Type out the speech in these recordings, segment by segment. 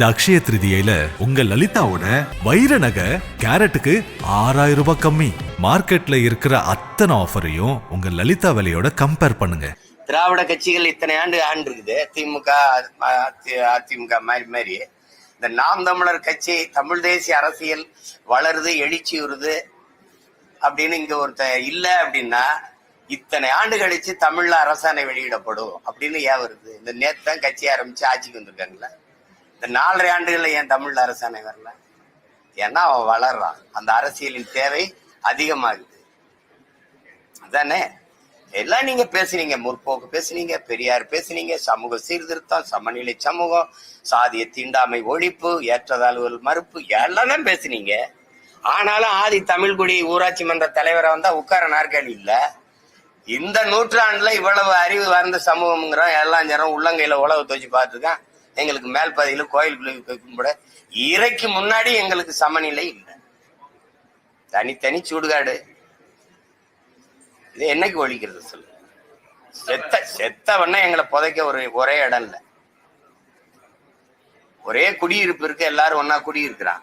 இந்த அக்ஷய திருதியில உங்க லலிதாவோட வைர நகை கேரட்டுக்கு ஆறாயிரம் ரூபாய் கம்மி. மார்க்கெட்ல இருக்கிற அத்தனை ஆஃபரையும் உங்க லலிதா விலையோட கம்பேர் பண்ணுங்க. திராவிட கட்சிகள் இத்தனை ஆண்டு ஆண்டு இருக்குது திமுக அதிமுக மாதிரி மாதிரி இந்த நாம் தமிழர் கட்சி தமிழ் தேசிய அரசியல் வளருது எழுச்சி வருது. அப்படின்னு இங்க ஒருத்த இல்ல அப்படின்னா இத்தனை ஆண்டு கழிச்சு தமிழ்ல அரசாணை வெளியிடப்படும் அப்படின்னு ஏன் வருது? இந்த நேத்து தான் கட்சி ஆரம்பிச்சு ஆட்சிக்கு வந்திருக்காங்களே? இந்த நாலரை ஆண்டுகள்ல ஏன் தமிழ் அரசாணை வரல? ஏன்னா அவன் வளர்றான். அந்த அரசியலின் தேவை அதிகமாகுது. அதானே? எல்லாம் நீங்க பேசுனீங்க. முற்போக்கு பேசுனீங்க பெரியார் பேசுனீங்க சமூக சீர்திருத்தம் சமநிலை சமூகம் சாதிய தீண்டாமை ஒழிப்பு ஏற்றதாழ்வுகள் மறுப்பு எல்லாம் பேசுனீங்க. ஆனாலும் ஆதி தமிழ்குடி ஊராட்சி மன்ற தலைவரை வந்தா உட்கார நாற்காலி இல்ல. இந்த நூற்றாண்டுல இவ்வளவு அறிவு வந்த சமூகம்ங்கிறோம் எல்லாம் ஜனம் உள்ளங்கையில உழவு தோச்சு பார்த்துதான் எங்களுக்கு மேல் பகுதியில கோயிலுக்குள்ள கும்பிட இறைக்கு முன்னாடி எங்களுக்கு சமநிலை இல்லை. தனித்தனி சுடுகாடு. இது என்னைக்கு ஒழிக்கிறது சொல்லு? செத்த செத்தவன்னா எங்களை புதைக்க ஒரு ஒரே இடம் இல்ல. ஒரே குடியிருப்பு இருக்கு எல்லாரும் ஒன்னா குடியிருக்கிறான்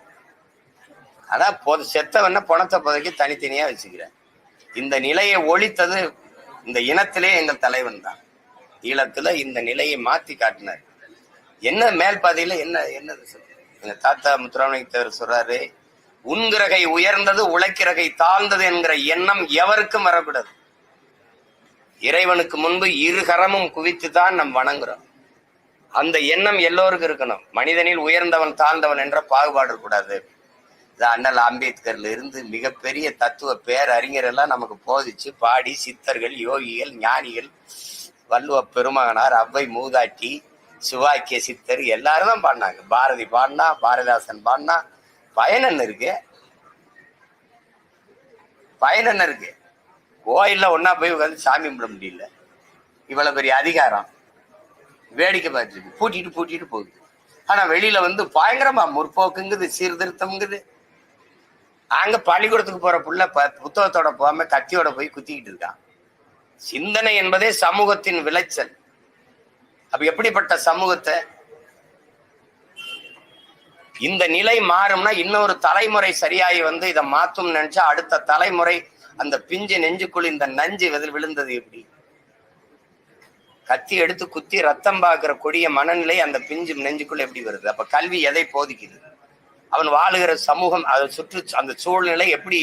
அதான் பொ செத்தவன பணத்தை புதைக்க தனித்தனியா வச்சுக்கிறேன். இந்த நிலையை ஒழித்தது இந்த இனத்திலே எங்கள் தலைவன் தான். ஈழத்துல இந்த நிலையை மாத்தி காட்டினார். என்ன மேல் பாதையில என்ன என்னது எங்க தாத்தா முத்துராமலிங்கத்தவர் சொல்றாரு உன்கிரகை உயர்ந்தது உழைக்கிறகை தாழ்ந்தது என்கிற எண்ணம் எவருக்கும் வரக்கூடாது. இறைவனுக்கு முன்பு இரு கரமும் குவித்து தான் நம் வணங்குறோம். அந்த எண்ணம் எல்லோருக்கும் இருக்கணும். மனிதனில் உயர்ந்தவன் தாழ்ந்தவன் என்ற பாகுபாடு கூடாது இது அண்ணல் அம்பேத்கர்ல இருந்து மிகப்பெரிய தத்துவ பேரறிஞர் எல்லாம் நமக்கு போதிச்சு பாடி சித்தர்கள் யோகிகள் ஞானிகள் வள்ளுவ பெருமகனார் அவ்வை மூதாட்டி சிவாக்கிய சித்தர் எல்லாரும் தான் பாடினாங்க. பாரதி பாடினா பாரதிதாசன் பாடினா பயன் என்ன இருக்கு. பயன் என்ன இருக்கு. கோயில்ல ஒன்றா போய் உட்காந்து சாமி கும்பிட முடியல. இவ்வளோ பெரிய அதிகாரம். வேடிக்கை பார்த்துருக்கு பூட்டிட்டு பூட்டிட்டு போகுது. ஆனா வெளியில வந்து பயங்கரமா முற்போக்குங்குது சீர்திருத்தம்ங்குது. அங்க பள்ளிக்கூடத்துக்கு போகிற புள்ள ப- புத்தகத்தோட போகாம கத்தியோட போய் குத்திக்கிட்டு இருக்கான். சிந்தனை என்பதே சமூகத்தின் விளைச்சல். அப்ப எப்படிப்பட்ட சமூகத்தை? இந்த நிலை மாறும்னா இன்னொரு தலைமுறை சரியாகி வந்து இதை மாத்தும் நினைச்சா அடுத்த தலைமுறை அந்த பிஞ்சு நெஞ்சுக்குள் இந்த நஞ்சு விழுந்தது எப்படி? கத்தி எடுத்து குத்தி ரத்தம் பார்க்கிற கொடிய மனநிலை அந்த பிஞ்சு நெஞ்சுக்குள்ள எப்படி வருது? அப்ப கல்வி எதை போதிக்குது? அவன் வாழுகிற சமூகம் அதை சுற்று அந்த சூழ்நிலை எப்படி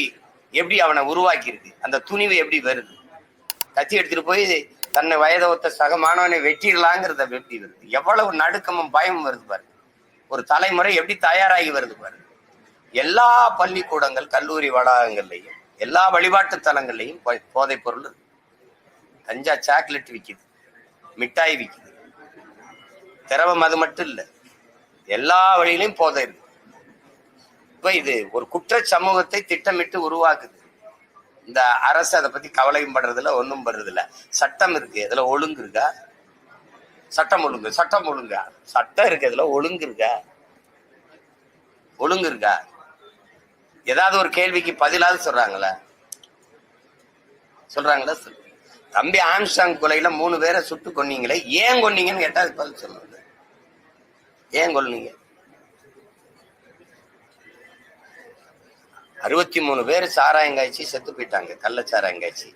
எப்படி அவனை உருவாக்கி இருக்கு அந்த துணிவு எப்படி வருது? கத்தி எடுத்துட்டு போய் தன்னை வயதை ஒத்த சக மாணவனை வெட்டிடலாங்கிறத எப்படி வருது. எவ்வளவு நடுக்கமும் பயமும் வருது பாரு ஒரு தலைமுறை எப்படி தயாராகி வருது பாரு எல்லா பள்ளிக்கூடங்கள் கல்லூரி வளாகங்கள்லையும் எல்லா வழிபாட்டு தலங்கள்லையும் போதைப் பொருள் தஞ்சா கஞ்சா சாக்லேட் விற்கிது மிட்டாய் விற்கிது திரவம் அது மட்டும் இல்லை. எல்லா வழியிலையும் போதை இருக்கு. இப்போ இது ஒரு குற்ற சமூகத்தை திட்டமிட்டு உருவாக்குது. இந்த அரசு அதை பத்தி கவலையும் படுறதில்ல ஒன்றும் படுறதில்ல. சட்டம் இருக்கு இதுல ஒழுங்கு இருக்கா? சட்டம் ஒழுங்கு சட்டம் ஒழுங்கா? சட்டம் இருக்கு இதுல ஒழுங்கு இருக்கா? ஒழுங்கு இருக்கா? ஏதாவது ஒரு கேள்விக்கு பதிலாவது சொல்றாங்களா? சொல்றாங்களா? சொல். தம்பி ஆம்ஸ்டாங் கொலையில மூணு பேரை சுட்டு கொன்னீங்களே ஏன் கொன்னீங்கன்னு கேட்டா பதில் சொல்லுங்க. ஏன் கொன்னீங்க? அறுபத்தி மூணு பேர் சாராயம் காய்ச்சி செத்து போயிட்டாங்க கள்ள சாராயம் காய்ச்சி.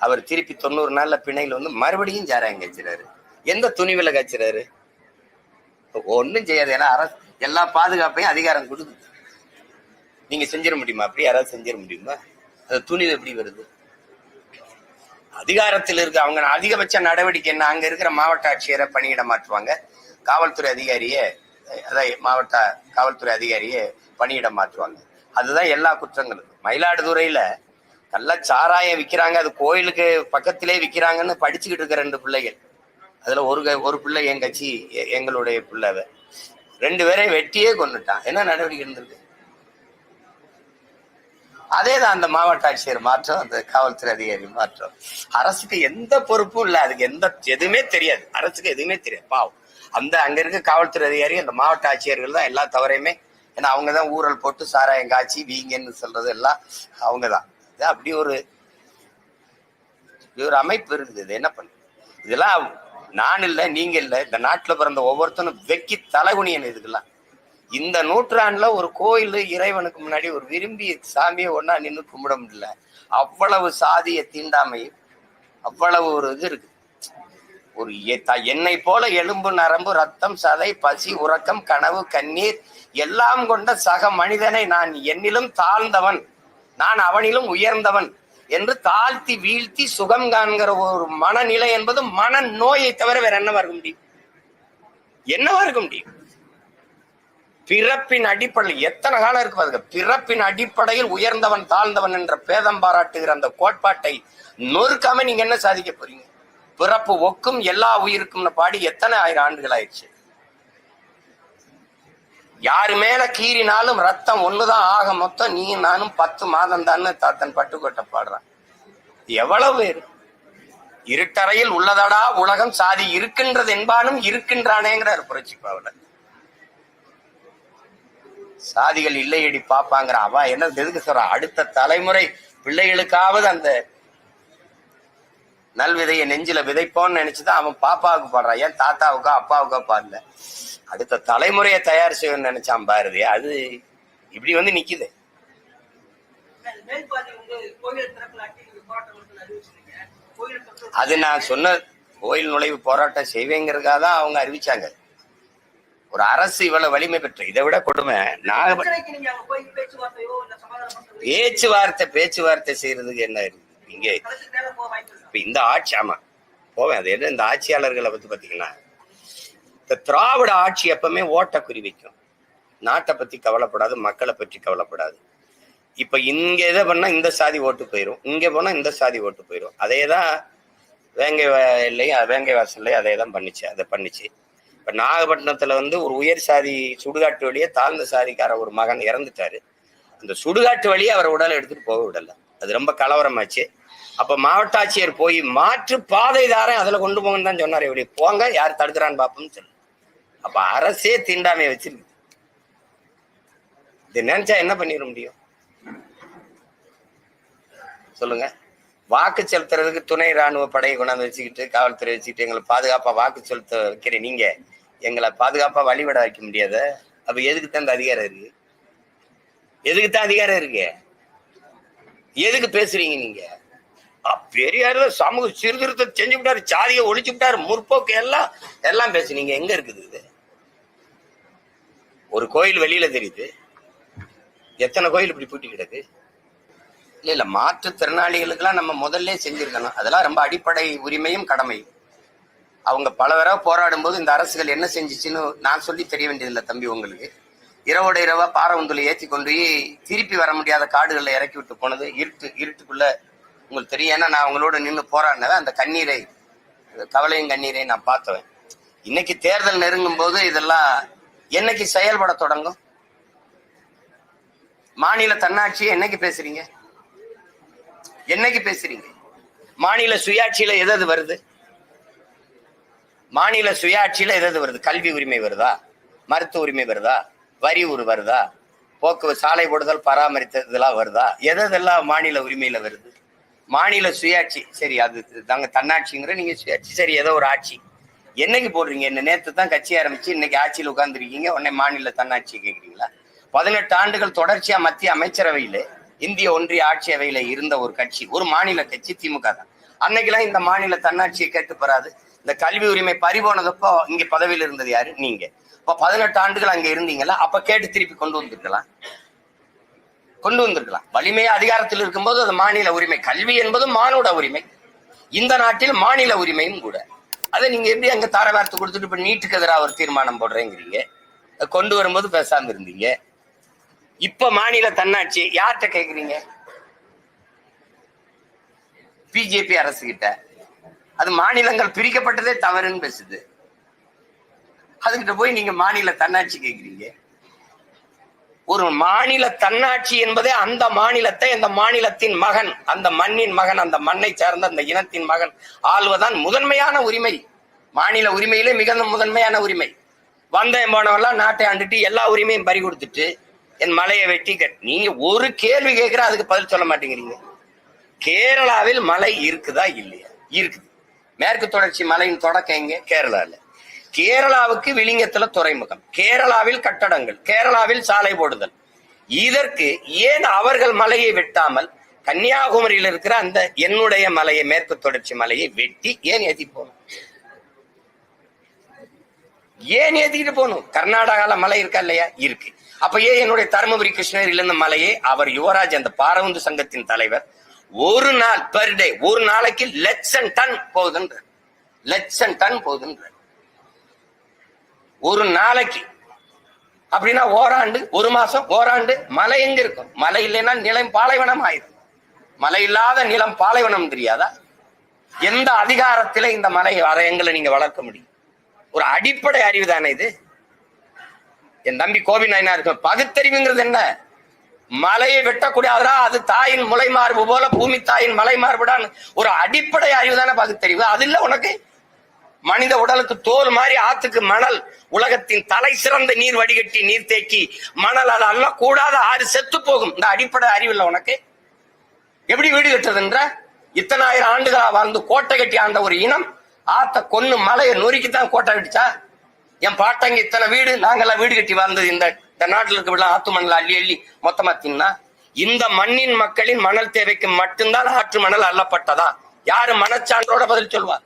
அவர் திருப்பி தொண்ணூறு நாள்ல பிணையில் வந்து மறுபடியும் சாராயம் காய்ச்சிறாரு. எந்த துணிவில் காய்ச்சிறாரு? ஒன்றும் செய்யாது. ஏன்னா அரசு எல்லா பாதுகாப்பையும் அதிகாரம் கொடுக்குது. நீங்க செஞ்சிட முடியுமா? அப்படி யாராவது செஞ்சிட முடியுமா? அந்த துணிவு எப்படி வருது? அதிகாரத்தில் இருக்க அவங்க அதிகபட்ச நடவடிக்கை என்ன? அங்க இருக்கிற மாவட்ட ஆட்சியரை பணியிட மாற்றுவாங்க. காவல்துறை அதிகாரியே அதான் மாவட்ட காவல்துறை அதிகாரியே பணியிட மாற்றுவாங்க. அதுதான் எல்லா குற்றங்களும். மயிலாடுதுறையில கள்ளச்சாராயம் சாராயம் விக்கிறாங்க. அது கோயிலுக்கு பக்கத்திலே விற்கிறாங்கன்னு படிச்சுக்கிட்டு இருக்க ரெண்டு பிள்ளைகள். அதுல ஒரு ஒரு பிள்ளை என் கட்சி எங்களுடைய பிள்ளை ரெண்டு பேரையும் வெட்டியே கொண்டுட்டான் என்ன நடவடிக்கை இருந்திருக்கு? அதே தான் அந்த மாவட்ட ஆட்சியர் மாற்றம் அந்த காவல்துறை அதிகாரி மாற்றம். அரசுக்கு எந்த பொறுப்பும் இல்லை. அதுக்கு எந்த எதுவுமே தெரியாது. அரசுக்கு எதுவுமே தெரியாது. பாவம். அந்த அங்க இருக்க காவல்துறை அதிகாரி அந்த மாவட்ட ஆட்சியர்கள் தான் எல்லா தவறையுமே ஏன்னா அவங்க தான் ஊரல் போட்டு சாராயம் காய்ச்சி வீங்கன்னு சொல்றது எல்லாம் அவங்க தான் இது அப்படி ஒரு ஒரு அமைப்பு இருக்குது. இது என்ன பண்ணு? இதெல்லாம் நான் இல்லை நீங்க இல்லை. இந்த நாட்டில் பிறந்த ஒவ்வொருத்தனும் வெக்கி தலைகுனியன் இதுக்கெல்லாம். இந்த நூற்றாண்டுல ஒரு கோயில் இறைவனுக்கு முன்னாடி ஒரு விரும்பி சாமியை ஒன்னா நின்று கும்பிட முடியல. அவ்வளவு சாதிய தீண்டாமை அவ்வளவு ஒரு இது இருக்கு. ஒரு எ- த- என்னை போல எலும்பு நரம்பு ரத்தம் சதை பசி உறக்கம் கனவு கண்ணீர் எல்லாம் கொண்ட சக மனிதனை நான் என்னிலும் தாழ்ந்தவன். நான் அவனிலும் உயர்ந்தவன் என்று தாழ்த்தி வீழ்த்தி சுகம் காண்கிற ஒரு மனநிலை என்பது மன நோயை தவிர வேற என்னவா இருக்க முடியும்? என்னவா இருக்க முடியும்? பிறப்பின் அடிப்படையில் எத்தனை காலம் இருக்கு பாருங்க. பிறப்பின் அடிப்படையில் உயர்ந்தவன் தாழ்ந்தவன் என்ற பேதம் பாராட்டுகிற அந்த கோட்பாட்டை நொறுக்காம நீங்க என்ன சாதிக்க போறீங்க? பிறப்பு ஒக்கும் எல்லா உயிருக்கும்னு பாடி எத்தனை ஆயிரம் ஆண்டுகள் ஆயிடுச்சு யாரு மேல கீறினாலும் ரத்தம் ஒண்ணுதான் ஆக மொத்தம் நீ நானும் பத்து மாதம் தான் தாத்தன் பட்டுக்கோட்டை பாடுறான். எவ்வளவு பேர்? இருட்டறையில் உள்ளதடா உலகம் சாதி இருக்கின்றது என்பானும் இருக்கின்றானேங்கிறார் புரட்சி பாவலர். சாதிகள் இல்லையடி பாப்பாங்கிற அவன் என்ன எதுக்கு சொல்றான் அடுத்த தலைமுறை பிள்ளைகளுக்காவது அந்த நல்விதையை நெஞ்சில விதைப்போன்னு நினைச்சுதான் அவன் பாப்பாவுக்கு பாடுறான். ஏன் தாத்தாவுக்கோ அப்பாவுக்கோ பாடல. அடுத்த தலைமுறையை தயார் செய்யணும்னு நினைச்சான் பாரதி. அது இப்படி வந்து நிக்குது. அது நான் சொன்ன கோயில் நுழைவு போராட்டம் செய்வேங்கிறதுக்காக தான் அவங்க அறிவிச்சாங்க. ஒரு அரசு இவ்வளவு வலிமை பெற்ற இதை விட கொடுமை. பண்றது பேச்சுவார்த்தை பேச்சுவார்த்தை செய்யறதுக்கு என்ன இருக்கு இங்கே. இப்போ இப்ப இந்த ஆட்சி ஆமா போவேன். அது என்ன இந்த ஆட்சியாளர்களை பற்றி பார்த்தீங்கன்னா இந்த திராவிட ஆட்சி எப்பவுமே ஓட்ட குறி வைக்கும். நாட்டை பத்தி கவலைப்படாது மக்களை பற்றி கவலைப்படாது. இப்ப இங்க எதை பண்ணா இந்த சாதி ஓட்டு போயிரும். இங்கே போனா இந்த சாதி ஓட்டு போயிரும். அதே தான் வேங்கை வயல்லையும் வேங்கை வாசல்லையும் அதே தான் பண்ணுச்சு அதை பண்ணுச்சு. இப்போ நாகப்பட்டினத்துல வந்து ஒரு உயர் சாதி சுடுகாட்டு வழியே தாழ்ந்த சாதிக்கார ஒரு மகன் இறந்துட்டாரு. அந்த சுடுகாட்டு வழியே அவர் உடலை எடுத்துகிட்டு போக விடலை. அது ரொம்ப கலவரமாச்சு. அப்ப மாவட்ட ஆட்சியர் போய் மாற்று பாதை தாரேன் அதுல கொண்டு போங்கன்னு தான் சொன்னார். இப்படி போங்க யார் தடுக்கிறான்னு பாப்போம்னு சொல்லு. அப்ப அரசே தீண்டாமையை வச்சிருக்கு இது நினைச்சா என்ன பண்ணிட முடியும்? சொல்லுங்க. வாக்கு செலுத்துறதுக்கு துணை ராணுவ படையை கொண்டாந்து வச்சுக்கிட்டு காவல்துறை வச்சுக்கிட்டு எங்களை பாதுகாப்பா வாக்கு செலுத்த வைக்கிற நீங்க எங்களை பாதுகாப்பா வழிவிட வைக்க முடியாத? அப்ப எதுக்கு தான் இந்த அதிகாரம் இருக்கு? எதுக்கு தான் அதிகாரம் இருக்கு? எதுக்கு பேசுறீங்க நீங்க? பெரியார் சமூக சீர்திருத்தம் செஞ்சு விட்டாரு சாதியை ஒழிச்சு விட்டாரு முற்போக்கு எல்லாம் எல்லாம் பேசுனீங்க எங்க இருக்குது இது? ஒரு கோயில் வெளியில தெரியுது. எத்தனை கோயில் இப்படி பூட்டி கிடக்கு? இல்ல இல்ல மாற்றுத்திறனாளிகளுக்கெல்லாம் நம்ம முதல்ல செஞ்சிருக்கணும். அதெல்லாம் ரொம்ப அடிப்படை உரிமையும் கடமையும். அவங்க பல தடவை போராடும் போது இந்த அரசுகள் என்ன செஞ்சுச்சுன்னு நான் சொல்லி தெரிய வேண்டியதில்லை தம்பி உங்களுக்கு. இரவோட இரவா பாரவந்தில் ஏற்றி கொண்டு போய் திருப்பி வர முடியாத காடுகளில் இறக்கி விட்டு போனது இருட்டு இருட்டுக்குள்ள உங்களுக்கு தெரியும். ஏன்னா நான் அவங்களோட நின்று போராடினதை அந்த கண்ணீரை கவலையும் கண்ணீரை நான் பார்த்துவேன். இன்னைக்கு தேர்தல் நெருங்கும் போது இதெல்லாம் என்னைக்கு செயல்பட தொடங்கும்? மாநில தன்னாட்சியை என்னைக்கு பேசுறீங்க? என்னைக்கு பேசுறீங்க? மாநில சுயாட்சியில எது வருது? மாநில சுயாட்சியில எது வருது? கல்வி உரிமை வருதா? மருத்துவ உரிமை வருதா? வரி உரு வருதா? போக்குவரத்து சாலை போடுதல் பராமரித்தல் இதெல்லாம் வருதா எதெல்லாம் மாநில உரிமையில வருது? மாநில சுயாட்சி. சரி அது தாங்க தன்னாட்சிங்கிற நீங்க சுயாட்சி. சரி ஏதோ ஒரு ஆட்சி. என்னைக்கு போடுறீங்க? என்ன நேத்து தான் கட்சி ஆரம்பிச்சு இன்னைக்கு ஆட்சியில் உட்காந்துருக்கீங்க உடனே மாநில தன்னாட்சி கேக்குறீங்களா? பதினெட்டு ஆண்டுகள் தொடர்ச்சியா மத்திய அமைச்சரவையில இந்திய ஒன்றிய ஆட்சி அவையில இருந்த ஒரு கட்சி ஒரு மாநில கட்சி திமுக தான். அன்னைக்கெல்லாம் இந்த மாநில தன்னாட்சியை கேட்டு பெறாது. இந்த கல்வி உரிமை பறிபோனதப்போ இங்க பதவியில் இருந்தது யாரு? நீங்க. இப்போ பதினெட்டு ஆண்டுகள் அங்க இருந்தீங்களா அப்ப கேட்டு திருப்பி கொண்டு வந்திருக்கலாம். கொண்டு வந்திருக்கலாம். வலிமையா அதிகாரத்தில் இருக்கும்போது அது மாநில உரிமை. கல்வி என்பதும் மானுட உரிமை. இந்த நாட்டில் மாநில உரிமையும் கூட. அதை நீங்க எப்படி அங்க தாரவார்த்தை கொடுத்துட்டு இப்ப நீட்டுக்கு எதிராக ஒரு தீர்மானம் போடுறேங்கிறீங்க? அதை கொண்டு வரும்போது பேசாம இருந்தீங்க. இப்ப மாநில தன்னாட்சி யார்கிட்ட கேக்குறீங்க? பிஜேபி அரசு கிட்ட அது மாநிலங்கள் பிரிக்கப்பட்டதே தவறுன்னு பேசுது. அதுகிட்ட போய் நீங்க மாநில தன்னாட்சி கேக்குறீங்க. ஒரு மாநில தன்னாட்சி என்பதே அந்த மாநிலத்தை அந்த மாநிலத்தின் மகன் அந்த மண்ணின் மகன் அந்த மண்ணை சார்ந்த அந்த இனத்தின் மகன் ஆள்வதான் முதன்மையான உரிமை. மாநில உரிமையிலே மிக முதன்மையான உரிமை. வந்தேன் போனவெல்லாம் நாட்டை ஆண்டுட்டு எல்லா உரிமையும் பறி கொடுத்துட்டு என் மலையை வெட்டி கட் நீங்க ஒரு கேள்வி கேட்கிற அதுக்கு பதில் சொல்ல மாட்டேங்கிறீங்க. கேரளாவில் மலை இருக்குதா இல்லையா? இருக்குது. மேற்கு தொடர்ச்சி மலையின் தொடக்கம் எங்க? கேரளால. கேரளாவுக்கு விளிங்கத்துல துறைமுகம். கேரளாவில் கட்டடங்கள் கேரளாவில் சாலை போடுதல். இதற்கு ஏன் அவர்கள் மலையை வெட்டாமல் கன்னியாகுமரியில் இருக்கிற அந்த என்னுடைய மலையை மேற்கு தொடர்ச்சி மலையை வெட்டி ஏன் ஏத்தி போகணும்? ஏன் ஏத்திக்கிட்டு போகணும்? கர்நாடகால மலை இருக்கா இல்லையா? இருக்கு. அப்ப ஏன் என்னுடைய தருமபுரி கிருஷ்ணகிரியில இருந்த மலையை அவர் யுவராஜ் அந்த பாரவுந்து சங்கத்தின் தலைவர் ஒரு நாள் பெர் டே ஒரு நாளைக்கு லட்சம் டன் போகுதுன்ற லட்சம் டன் போகுதுன்ற. ஒரு நாளைக்கு. அப்படின்னா ஓராண்டு ஒரு மாசம் ஓராண்டு மலை எங்க இருக்கும்? மழை இல்லைன்னா நிலம் பாலைவனம் ஆயிடும் மழை இல்லாத நிலம் பாலைவனம் தெரியாதா? எந்த அதிகாரத்தில இந்த மலை வரையங்களை நீங்க வளர்க்க முடியும்? ஒரு அடிப்படை அறிவு தானே இது. என் தம்பி கோவி நாயனா இருக்கு பகுத்தறிவுங்கிறது என்ன? மலையை வெட்டக்கூடாதா அது தாயின் முளை மார்பு போல பூமி தாயின் மலை மார்புடான்னு ஒரு அடிப்படை அறிவு தானே பகுத்தறிவு. அது இல்ல உனக்கு? மனித உடலுக்கு தோல் மாதிரி ஆத்துக்கு மணல். உலகத்தின் தலை சிறந்த நீர் வடிகட்டி நீர் தேக்கி மணல் அது அல்ல கூடாத ஆறு செத்து போகும். இந்த அடிப்படை அறிவில்லை உனக்கு? எப்படி வீடு கட்டுறதுன்ற? இத்தனாயிரம் ஆண்டுகளா வாழ்ந்து கோட்டை கட்டி ஆண்ட ஒரு இனம் ஆத்த கொன்னு மலையை நொறுக்கித்தான் கோட்டை கட்டிச்சா? என் பாட்டங்க இத்தனை வீடு நாங்கெல்லாம் வீடு கட்டி வாழ்ந்தது இந்த இந்த நாட்டில் இருக்க ஆத்து மணல் அள்ளி அள்ளி மொத்தமா தின்னா? இந்த மண்ணின் மக்களின் மணல் தேவைக்கு மட்டும்தான் ஆற்று மணல் அள்ளப்பட்டதா? யாரு மனச்சான்றோட பதில் சொல்வார்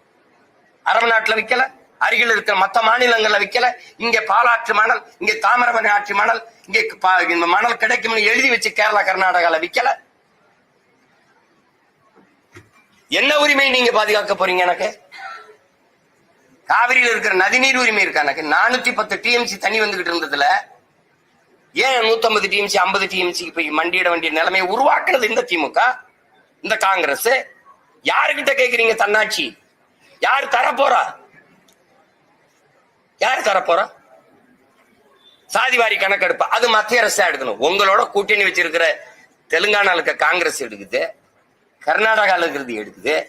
அரபு நாட்டுல விற்கல அருகில் இருக்கிற மற்ற மாநிலங்கள்ல விற்கல இங்க பாலாற்று மணல் இங்க தாமிரபரணி ஆற்று மணல் இங்க பா- இந்த மணல் கிடைக்கும்னு எழுதி வச்சு கேரளா கர்நாடகால விற்கல என்ன உரிமை நீங்க பாதுகாக்க போறீங்க எனக்கு? காவிரியில் இருக்கிற நதிநீர் உரிமை இருக்கா எனக்கு? நானூத்தி பத்து டிஎம்சி தண்ணி வந்துகிட்டு இருந்ததுல ஏன் நூத்தம்பது டிஎம்சி ஐம்பது டிஎம்சி போய் மண்டியிட வேண்டிய நிலைமையை உருவாக்குறது இந்த திமுக இந்த காங்கிரஸ்? யாருக்கிட்ட கேக்குறீங்க தன்னாட்சி? யார் தரப்போறா? யார் தரப்போறா? சாதிவாரி கணக்கெடுப்பு. அது மத்திய அரசு எடுக்கணும். உங்களோட கூட்டணி வச்சிருக்கிற தெலுங்கானால இருக்க காங்கிரஸ் எடுக்குது. கர்நாடகாவில் இருக்கிறது எடுக்குது.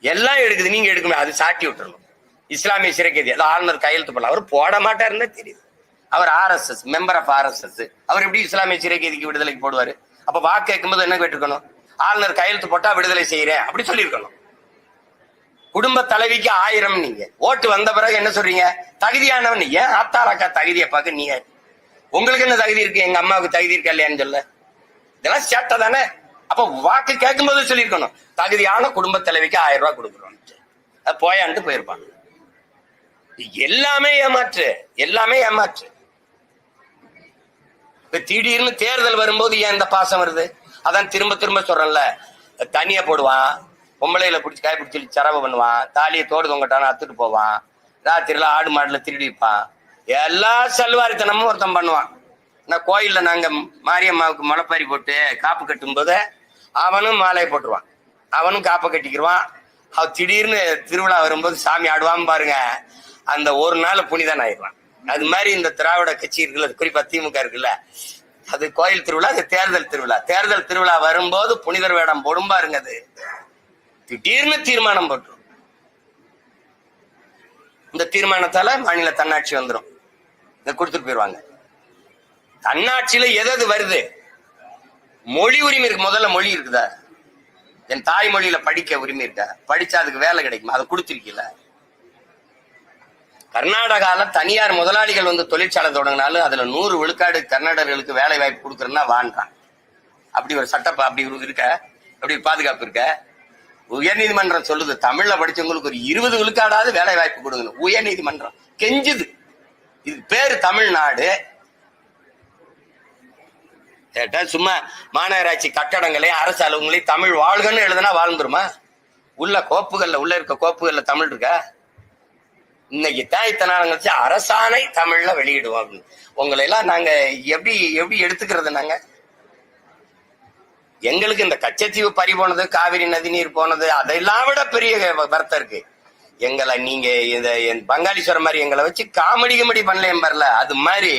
எல்லாம் எடுக்குது. நீங்க எடுக்கணும். அது சாட்டி விட்டுறணும். இஸ்லாமிய சிறைக்கைதி. அது ஆளுநர் கையெழுத்து போடலாம். அவர் போட மாட்டாருன்னு தெரியுது. அவர் ஆர்எஸ்எஸ் மெம்பர் ஆஃப் ஆர்எஸ்எஸ். அவர் எப்படி இஸ்லாமிய சிறைக்கைதிக்கு விடுதலைக்கு போடுவாரு? அப்ப வாக்கு கேட்கும்போது என்ன கேட்டுக்கணும் ஆளுநர் கையெழுத்து போட்டா விடுதலை செய்யறேன். அப்படி சொல்லியிருக்கணும். குடும்ப தலைவிக்கு ஆயிரம் நீங்க. ஓட்டு வந்த பிறகு என்ன சொல்றீங்க? தகுதியானவன் ஏன் ஆத்தாராக்கா தகுதியை பார்க்க நீங்க உங்களுக்கு என்ன தகுதி இருக்கு? எங்க அம்மாவுக்கு தகுதி இருக்கா இல்லையான்னு சொல்ல. இதெல்லாம் சேட்டை தானே? அப்ப வாக்கு கேட்கும்போது சொல்லியிருக்கணும். தகுதியான குடும்ப தலைவிக்கு ஆயிரம் ரூபாய் கொடுக்குறோம் போயான்ட்டு போயிருப்பாங்க. எல்லாமே ஏமாற்று. எல்லாமே ஏமாற்று. இப்ப திடீர்னு தேர்தல் வரும்போது ஏன் இந்த பாசம் வருது? அதான் திரும்ப திரும்ப சொல்றேன்ல. தனியா போடுவான். பொம்பளையில பிடிச்சி காய பிடிச்சி சரவு பண்ணுவான். தாலியை தோடு தொங்கட்டான அத்துட்டு போவான். ராத்திரில ஆடு மாடுல திருடி வைப்பான். எல்லா செல்வாரித்தனமும் ஒருத்தன் பண்ணுவான். நான் கோயிலில் நாங்கள் மாரியம்மாவுக்கு முளைப்பாரி போட்டு காப்பு கட்டும் போது அவனும் மாலையை போட்டுருவான். அவனும் காப்பை கட்டிக்கிடுவான் அவ திடீர்னு திருவிழா வரும்போது சாமி ஆடுவான் பாருங்க. அந்த ஒரு நாள் புனிதன் ஆயிடுவான். அது மாதிரி இந்த திராவிட கட்சி இருக்குல்ல குறிப்பா திமுக இருக்குல்ல அது கோயில் திருவிழா அது தேர்தல் திருவிழா. தேர்தல் திருவிழா வரும்போது புனிதர் வேடம் போடும் பாருங்க அது. திடீர்னு தீர்மானம் போட்டுரும். இந்த தீர்மானத்தால மாநில தன்னாட்சி வந்துரும். இதை கொடுத்துட்டு போயிருவாங்க. தன்னாட்சியில எது வருது? மொழி உரிமை இருக்கு. முதல்ல மொழி இருக்குதா? என் தாய்மொழியில படிக்க உரிமை இருக்கா? படிச்சா அதுக்கு வேலை கிடைக்குமா? அதை கொடுத்துருக்கீல. கர்நாடகால தனியார் முதலாளிகள் வந்து தொழிற்சாலை தொடங்கினாலும் அதுல நூறு விழுக்காடு கர்நாடகர்களுக்கு வேலை வாய்ப்பு கொடுக்கறதுனா வான்றான். அப்படி ஒரு சட்ட அப்படி இருக்க? அப்படி பாதுகாப்பு இருக்க? உயர்நீதிமன்றம் சொல்லுது தமிழ்ல படிச்சவங்களுக்கு ஒரு இருபது விழுக்காடாவது வேலை வாய்ப்பு கொடுங்க உயர்நீதிமன்றம். கெஞ்சுது. இது பேரு தமிழ்நாடு. கேட்டா சும்மா மாநகராட்சி கட்டடங்களே அரசு அலுவலகங்களே தமிழ் வாழ்கன்னு எழுதுனா வாழ்ந்துருமா உள்ள கோப்புகள்ல உள்ள இருக்க கோப்புகள்ல தமிழ் இருக்கா? இன்னைக்கு தான் இத்தனை நாள் கழிச்சு அரசாணை தமிழ்ல வெளியிடுவோம் அப்படின்னு. உங்களை எல்லாம் நாங்க எப்படி எப்படி எடுத்துக்கிறது நாங்க? எங்களுக்கு இந்த கச்சத்தீவு பறி போனது காவிரி நதி நீர் போனது அதெல்லாம் விட பெரிய வருத்தம் இருக்கு. எங்களை நீங்க இந்த என் பங்காளீஸ்வரம் மாதிரி எங்களை வச்சு காமெடி கிமெடி பண்ணலையும் வரல அது மாதிரி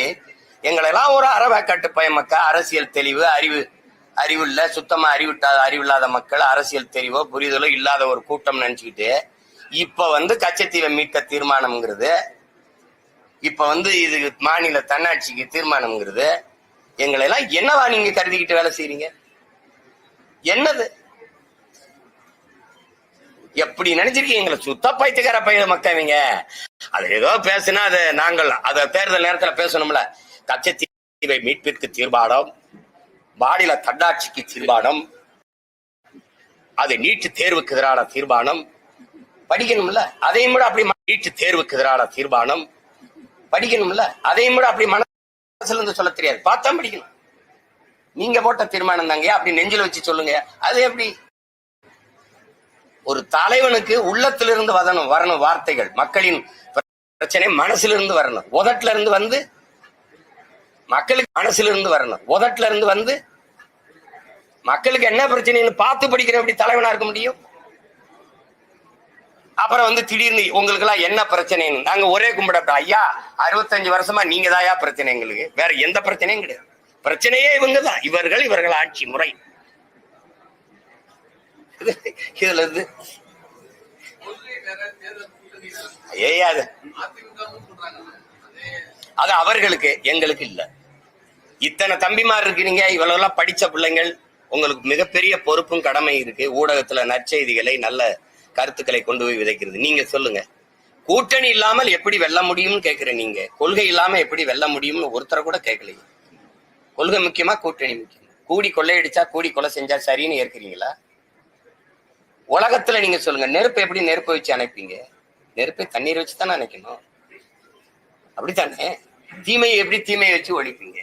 எங்களை எல்லாம் ஒரு அறவாக்காட்டு பய மக்கள் அரசியல் தெளிவு அறிவு அறிவு இல்ல சுத்தமா அறிவிட்டாத அறிவில்லாத மக்கள் அரசியல் தெளிவோ புரிதலோ இல்லாத ஒரு கூட்டம் நினைச்சுக்கிட்டு இப்ப வந்து கச்சத்தீவை மீட்க தீர்மானம்ங்கிறது இப்ப வந்து இது மாநில தன்னாட்சிக்கு தீர்மானம்ங்கிறது எங்களை எல்லாம் என்னவா நீங்க கருதிக்கிட்டு வேலை செய்யறீங்க என்னது? எப்படி நினைச்சிருக்கீங்க? எங்களை சுத்த பைத்தியக்கார பயிர மக்கவங்க அது ஏதோ பேசுனா அது நாங்கள் அத தேர்தல் நேரத்துல பேசணும்ல. கச்சத்தீவை மீட்பிற்கு தீர்மானம் மாநில தன்னாட்சிக்கு தீர்மானம் அது நீட்டு தேர்வுக்கு எதிரான தீர்மானம் படிக்கணும்ல. அதையும் கூட அப்படி நீட்டு தேர்வுக்கு எதிரான தீர்மானம் படிக்கணும்ல. அதையும் கூட அப்படி மனசுல இருந்து சொல்ல தெரியாது. பார்த்தா படிக்கணும். நீங்க போட்ட தீர்மானம் தாங்க. அப்படி நெஞ்சில் வச்சு சொல்லுங்க. அது எப்படி? ஒரு தலைவனுக்கு உள்ளத்திலிருந்து வதனும் வரணும் வார்த்தைகள். மக்களின் பிரச்சனை மனசிலிருந்து வரணும். உதட்டுல இருந்து வந்து மக்களுக்கு மனசுல இருந்து வரணும். உதட்டுல இருந்து வந்து மக்களுக்கு என்ன பிரச்சனைன்னு பார்த்து படிக்கிற எப்படி தலைவனா இருக்க முடியும்? அப்புறம் வந்து திடீர்னு உங்களுக்கு எல்லாம் என்ன பிரச்சனைன்னு. நாங்க ஒரே கும்பிட ஐயா அறுபத்தஞ்சு வருஷமா நீங்க தாயா பிரச்சனை எங்களுக்கு? வேற எந்த பிரச்சனையும் கிடையாது. பிரச்சனையே இவங்க தான் இவர்கள் இவர்கள் ஆட்சி முறை. இதுல இருந்து ஏயாது அது. அவர்களுக்கு எங்களுக்கு இல்ல. இத்தனை தம்பிமார் இருக்கிறீங்க இவ்வளவு எல்லாம் படிச்ச பிள்ளைங்கள் உங்களுக்கு மிகப்பெரிய பொறுப்பும் கடமை இருக்கு. ஊடகத்துல நற்செய்திகளை நல்ல கருத்துக்களை கொண்டு போய் விதைக்கிறது. நீங்க சொல்லுங்க. கூட்டணி இல்லாமல் எப்படி வெல்ல முடியும்னு கேக்குற நீங்க. கொள்கை இல்லாம எப்படி வெல்ல முடியும்னு ஒருத்தரை கூட கேட்கலையே கொள்கை முக்கியமா கூட்டணி முக்கியம்? கூடி கொள்ளையடிச்சா கூடி கொலை செஞ்சா சரின்னு ஏற்கிறீங்களா? உலகத்துல நீங்க சொல்லுங்க நெருப்பு எப்படி நெருப்பு வச்சு அணைப்பீங்க? நெருப்பை தண்ணீர் வச்சு தானே அணைக்கணும். அப்படித்தானே? தீமையை எப்படி தீமையை வச்சு ஒழிப்பீங்க?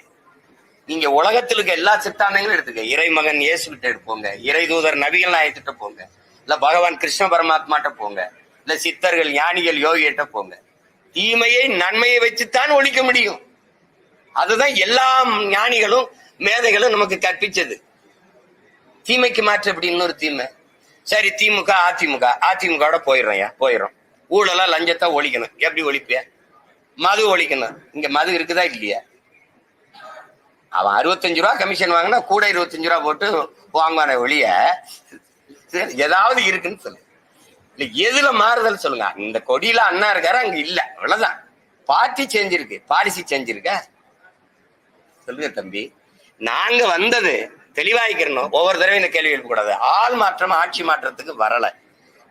நீங்க உலகத்துல இருக்க எல்லா சித்தாந்தங்களும் எடுத்துக்க. இறைமகன் இயேசு கிட்ட எடுப்போங்க இறை தூதர் நபிகள் நாயத்திட்ட போங்க. இல்ல பகவான் கிருஷ்ண பரமாத்மாட்ட போங்க. இல்ல சித்தர்கள் ஞானிகள் யோகிகிட்ட போங்க. தீமையை நன்மையை வச்சுத்தான் ஒழிக்க முடியும். அதுதான் எல்லா ஞானிகளும் மேதைகளும் நமக்கு கற்பிச்சது. தீமைக்கு மாற்று அப்படின்னு ஒரு தீமை. சரி திமுக அதிமுக. அதிமுகவோட ஏன் போயிடும் ஊழலா லஞ்சத்தை ஒழிக்கணும். எப்படி ஒழிப்பிய மது ஒழிக்கணும். இங்க மது இருக்குதா இல்லையா? அவன் அறுபத்தஞ்சு ரூபா கமிஷன் வாங்கினா கூட இருபத்தஞ்சு ரூபா போட்டு வாங்குவான ஒழிய ஏதாவது இருக்குன்னு சொல்லு. இல்ல எதுல மாறுதல் சொல்லுங்க. இந்த கொடியில அண்ணா இருக்காரு அங்க இல்ல. அவ்வளவுதான். பார்ட்டி செஞ்சிருக்கு பாலிசி செஞ்சிருக்க சொல்லுங்க தம்பி. நாங்க வந்தது தெளிவாய்க்கிறணும் ஒவ்வொரு தடவையும் இந்த கேள்வி எழுப்பக்கூடாது. ஆள் மாற்றம் ஆட்சி மாற்றத்துக்கு வரல.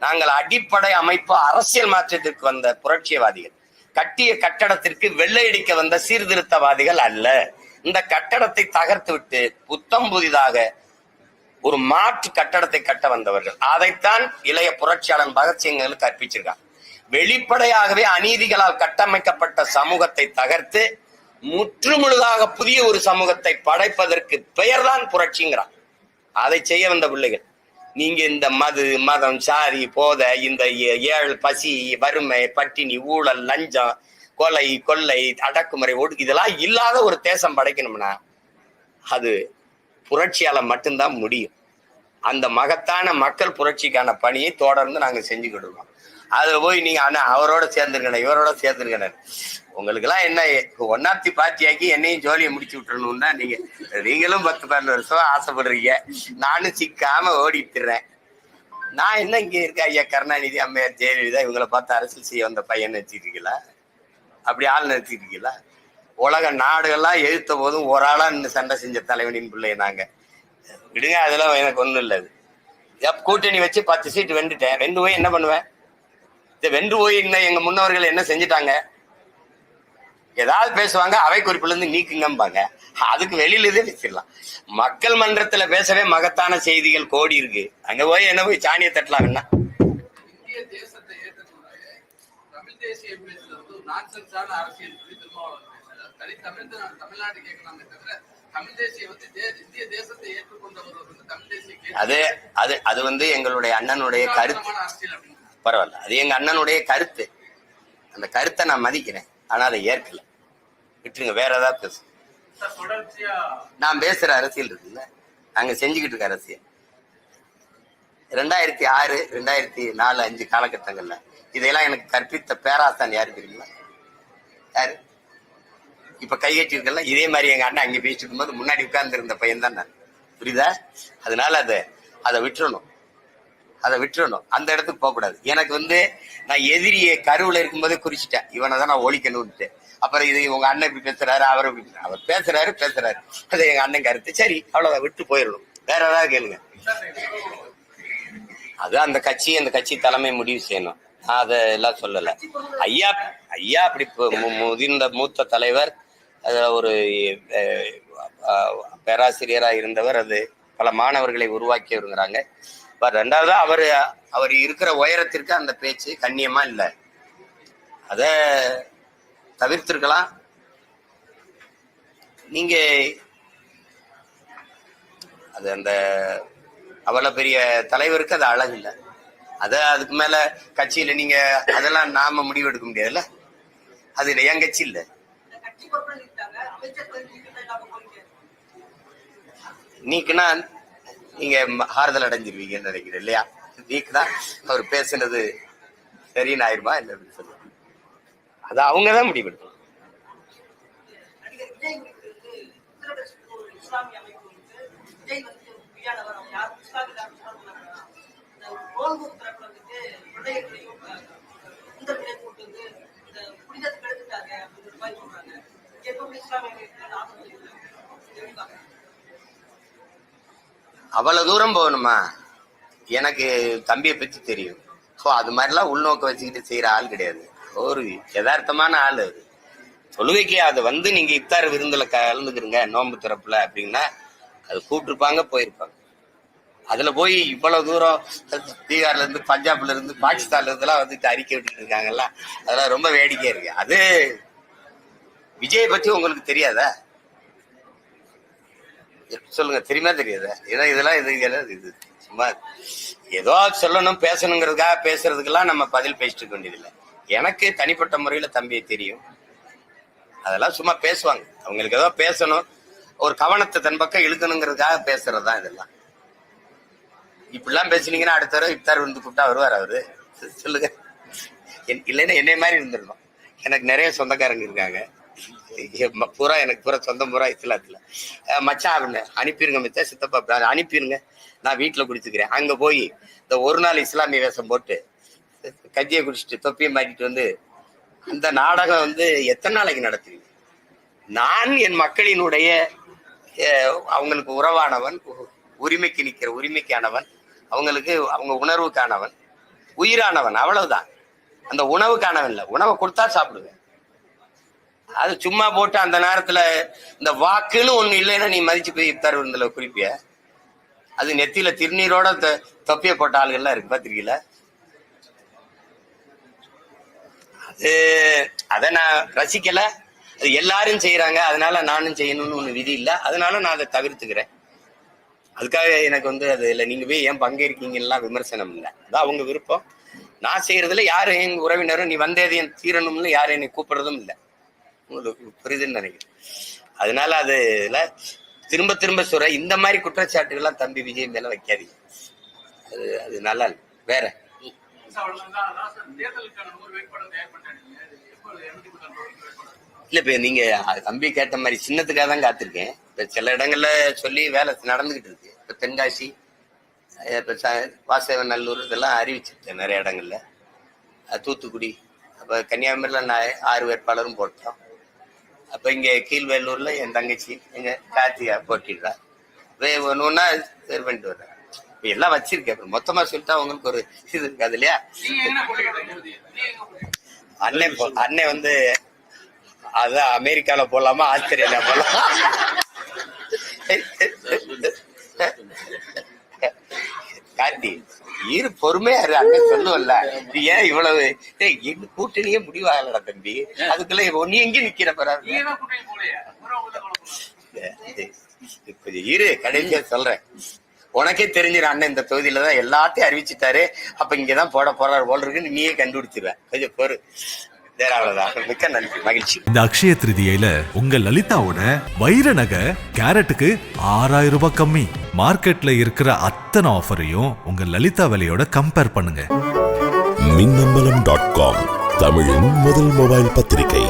நாங்கள் அடிப்படை அமைப்பு அரசியல் மாற்றத்திற்கு வந்த புரட்சியவாதிகள் கட்டிய கட்டடத்திற்கு வெள்ளையடிக்க வந்த சீர்திருத்தவாதிகள் அல்ல. இந்த கட்டடத்தை தகர்த்து விட்டு புத்தம் புதிதாக ஒரு மாற்று கட்டடத்தை கட்ட வந்தவர்கள். அதைத்தான் இளைய புரட்சியாளன் பகத்சிங்களுக்கு கற்பிச்சிருக்கான் வெளிப்படையாகவே அநீதிகளால் கட்டமைக்கப்பட்ட சமூகத்தை தகர்த்து முற்றுமுழுதாக புதிய ஒரு சமூகத்தை படைப்பதற்கு பெயர்தான் புரட்சிங்கிறான். அதை செய்ய வந்த பிள்ளைகள் நீங்க இந்த மது மதம் சாதி போதை இந்த ஏ- ஏழ் பசி வறுமை பட்டினி ஊழல் லஞ்சம் கொலை கொள்ளை அடக்குமுறை ஒடுக்கு இதெல்லாம் இல்லாத ஒரு தேசம் படைக்கணும்னா அது புரட்சியால மட்டும்தான் முடியும். அந்த மகத்தான மக்கள் புரட்சிக்கான பணியை தொடர்ந்து நாங்கள் செஞ்சுக்கிட்டுருக்கோம் அதுல போய் நீங்க அண்ணா அவரோட சேர்ந்துருக்கணும் இவரோட சேர்ந்துருக்கணும் உங்களுக்கு எல்லாம் என்ன ஒன்னாப்தி பார்ட்டியாக்கி என்னையும் ஜோலியை முடிச்சு விட்டுறணும்னா நீங்க நீங்களும் பத்து பன்னெண்டு வருஷம் ஆசைப்படுறீங்க. நானும் சிக்காம ஓடிட்டுறேன். நான் என்ன இங்க இருக்க ஐயா கருணாநிதி அம்மையார் ஜெயலலிதா இவங்களை பார்த்து அரசியல் செய்ய வந்த பையன் நினைச்சிருக்கீங்களா? அப்படி ஆள் நிறுத்திருக்கீங்களா உலக நாடுகள்லாம் எழுத்த போதும் ஒரு ஆளா நின்று சண்டை செஞ்ச தலைவனின் பிள்ளைய நாங்க. விடுங்க அதெல்லாம் எனக்கு ஒன்றும் இல்லை எப் கூட்டணி வச்சு பத்து சீட்டு வெண்டுட்டேன் ரெண்டு போய் என்ன பண்ணுவேன்? இந்த வென்று போய் இன்னும் எங்க முன்னோர்கள் என்ன செஞ்சுட்டாங்க? ஏதாவது பேசுவாங்க அவை குறிப்புல இருந்து நீக்குங்கம்பாங்க. அதுக்கு வெளியில இதே பேசிடலாம். மக்கள் மன்றத்துல பேசவே மகத்தான செய்திகள் கோடி இருக்கு. அங்க போய் என்ன போய் சாணியை தட்டலாம் கேட்க- அது அது அது வந்து எங்களுடைய அண்ணனுடைய கருத்து. பரவாயில்ல. அது எங்க அண்ணனுடைய கருத்து. அந்த கருத்தை நான் மதிக்கிறேன். ஆனா அதை ஏற்கல. விட்டுருங்க வேற ஏதாவது பேசு. நான் பேசுற அரசியல் இருக்குல்ல? நாங்க செஞ்சுக்கிட்டு இருக்க அரசியல். ரெண்டாயிரத்தி ஆறு ரெண்டாயிரத்தி நாலு அஞ்சு காலகட்டங்கள்ல இதையெல்லாம் எனக்கு கற்பித்த பேராசான் யாரு தெரியுமா? யாரு? இப்ப கைகட்டி இருக்கல இதே மாதிரி எங்க அண்ணன் அங்க பேசிட்டு இருக்கும்போது முன்னாடி உட்கார்ந்து இருந்த பையன் தான் நான். புரியுதா? அதனால அதை அதை விட்டுறணும். அதை விட்டுறணும். அந்த இடத்துக்கு போகக்கூடாது. எனக்கு வந்து நான் எதிரியை கருவில் இருக்கும்போதே குறிச்சிட்டேன். இவனை தான் நான் ஒழிக்கணும்ட்டு அப்புறம் இது உங்க அண்ணன் இப்படி பேசுறாரு அவர் இப்படி அவர் பேசுறாரு பேசுறாரு. அது எங்க அண்ணன் கருத்து. சரி அவ்வளவுதான். விட்டு போயிடணும். வேற ஏதாவது கேளுங்க. அது அந்த கட்சி அந்த கட்சி தலைமை முடிவு செய்யணும். நான் அதை எல்லாம் சொல்லல. ஐயா ஐயா அப்படி முதிர்ந்த மூத்த தலைவர் அதுல ஒரு பேராசிரியரா இருந்தவர் அது பல மாணவர்களை உருவாக்கி வருங்கிறாங்க பட் ரெண்டாவது அவர் அவர் இருக்கிற உயரத்திற்கு அந்த பேச்சு கண்ணியமா இல்லை. அத தவிர்த்திருக்கலாம். நீங்க அது அந்த அவ்வளவு பெரிய தலைவருக்கு அது அழகு இல்லை. அத அதுக்கு மேல கட்சியில நீங்க அதெல்லாம் நாம முடிவு எடுக்க முடியாதுல்ல? அது இல்லை என் கட்சி இல்ல. நீக்குனா நீங்க ஆறுதல் அடைஞ்சிருவீங்கன்னு நினைக்கிறேன் இல்லையா? தான் அவர் பேசுனது சரின்னு ஆயிருமா இல்லை அப்படின்னு சொல்லி அது அவங்கதான் முடிவு எடுக்கணும் புனிதத்தை எடுத்துட்டாங்க அப்படின்ற மாதிரி சொல்றாங்க. எப்பவுமே இஸ்லாமிய அவ்வளோ தூரம் போகணுமா? எனக்கு தம்பியை பற்றி தெரியும். ஸோ அது மாதிரிலாம் உள்நோக்க வச்சுக்கிட்டு செய்கிற ஆள் கிடையாது. ஒரு யதார்த்தமான ஆள் அது. தொழுகைக்கு அது வந்து நீங்கள் இத்தார் விருந்தில் கலந்துக்கிறீங்க நோன்பு திறப்புல அப்படின்னா அது கூப்பிட்டுருப்பாங்க போயிருப்பாங்க. அதில் போய் இவ்வளோ தூரம் பீகார்லேருந்து பஞ்சாப்லேருந்து பாகிஸ்தான்லேருந்துலாம் வந்துட்டு அறிக்கை விட்டுட்டு இருக்காங்கல்ல அதெல்லாம் ரொம்ப வேடிக்கையாக இருக்குது அது விஜயை பற்றி உங்களுக்கு தெரியாதா? சொல்லுங்க தெரியுமா தெரியாதா? ஏன்னா இதெல்லாம் இது இது சும்மா ஏதோ சொல்லணும் பேசணுங்கிறதுக்காக பேசுறதுக்கெல்லாம் நம்ம பதில் பேசிட்டு இருக்க வேண்டியதில்லை. எனக்கு தனிப்பட்ட முறையில் தம்பியை தெரியும். அதெல்லாம் சும்மா பேசுவாங்க. அவங்களுக்கு ஏதோ பேசணும். ஒரு கவனத்தை தன் பக்கம் இழுக்கணுங்கிறதுக்காக பேசுறது தான் இதெல்லாம். இப்படிலாம் பேசுனீங்கன்னா அடுத்த தடவை இஃப்தார் வந்து கூப்பிட்டா வருவார் அவரு. சொல்லுங்க. என்- இல்லைன்னா என்னை மாதிரி இருந்துடணும். எனக்கு நிறைய சொந்தக்காரங்க இருக்காங்க. புறா பூரா எனக்கு பூரா சொந்தம் பூரா இஸ்லாத்தில். மச்சான் அப்படின்னு அனுப்பிடுங்க மிச்சா சித்தப்பா அனுப்பிடுங்க நான் வீட்டில் குடிச்சுக்கிறேன். அங்கே போய் இந்த ஒரு நாள் இஸ்லாமிய வேஷம் போட்டு கஜியை குடிச்சிட்டு தொப்பியை மாட்டிட்டு வந்து அந்த நாடகம் வந்து எத்தனை நாளைக்கு நடத்துவீங்க நான் என் மக்களினுடைய அவங்களுக்கு உறவானவன் உ- உரிமைக்கு நிற்கிற உரிமைக்கானவன் அவங்களுக்கு அவங்க உணர்வுக்கானவன் உயிரானவன் அவ்வளவுதான். அந்த உணவுக்கானவன் இல்லை. உணவை கொடுத்தா சாப்பிடுவேன். அது சும்மா போட்டு அந்த நேரத்துல இந்த வாக்குன்னு ஒண்ணு இல்லைன்னா நீ மதிச்சு போய் தருவதுல குறிப்பிய. அது நெத்தியில திருநீரோட தொப்பிய போட்ட ஆளுகள்லாம் இருக்கு பாத்திருக்கீங்களா? அது அதை நான் ரசிக்கல. அது எல்லாரும் செய்யறாங்க அதனால நானும் செய்யணும்னு ஒண்ணு விதி இல்ல. அதனால நான் அதை தவிர்த்துக்கிறேன். அதுக்காக எனக்கு வந்து அது இல்லை. நீங்க போய் ஏன் பங்கேற்கீங்கலாம் விமர்சனம் இல்லை. அதான் அவங்க விருப்பம். நான் செய்யறதுல யாரும் எங்க உறவினரும் நீ வந்ததையும் தீரணும்னு யாரும் என்னை கூப்பிடுறதும் இல்லை. உங்களுக்கு புரியுதுன்னு நினைக்கிறேன். அதனால அதுல திரும்ப திரும்ப சொல்ற இந்த மாதிரி குற்றச்சாட்டுகள்லாம் தம்பி விஜய் மேல வைக்காதீங்க. அது அது நல்லா இல்லை. வேற. இல்ல இப்ப நீங்க தம்பி கேட்ட மாதிரி சின்னத்துக்காக தான் காத்திருக்கேன். இப்ப சில இடங்கள்ல சொல்லி வேலை நடந்துகிட்டு இருக்கு. இப்ப தென்காசி இப்ப வாசவன் நல்லூர் இதெல்லாம் அறிவிச்சிருக்கேன் நிறைய இடங்கள்ல. தூத்துக்குடி அப்ப கன்னியாகுமரியில நான் ஆறு வேட்பாளரும் போட்டோம். அப்ப இங்க கீழ்வேலூர்ல என் தங்கச்சி எங்க கார்த்திகா போட்டிடுறா. ஒண்ணா சரி பண்ணிட்டு வர்றேன் இப்ப எல்லாம் வச்சிருக்கேன் அப்புறம் மொத்தமா சொல்லிட்டா உங்களுக்கு ஒரு இது இருக்காது இல்லையா? அண்ணன் அண்ணன் வந்து அதான் அமெரிக்கால போலாமா ஆஸ்திரேலியா போலாமா கார்த்தி இரு பொறுமையா இரு அண்ணன் சொல்லுவல்ல. ஏன் இவ்வளவு ஏய், எங்க கூட்டணியே முடிவாகலடா தம்பி. அதுக்குள்ள நீ எங்க நிக்கிற பரவாயில்ல கொஞ்சம் இரு கடைசியா சொல்றேன். உனக்கே தெரிஞ்சிடும் அண்ணன் இந்த தொகுதியில தான் எல்லாத்தையும் அறிவிச்சிட்டாரு. அப்ப இங்கதான் போட போறாரு போல இருக்குன்னு நீயே கண்டுபிடிச்சிருவேன் கொஞ்சம் பொறு. வேற அவ்வளவுதான் நன்றி. மகிழ்ச்சி. இந்த அக்ஷய திருதியில உங்க லலிதாவோட வைர நகை கேரட்டுக்கு ஆறாயிரம் ரூபாய் கம்மி. மார்க்கெட்ல இருக்கிற அத்தனை ஆஃபரையும் உங்க லலிதா விலையோட கம்பேர் பண்ணுங்க. மின்னம்பலம் டாட் காம் தமிழின் முதல் மொபைல் பத்திரிகை.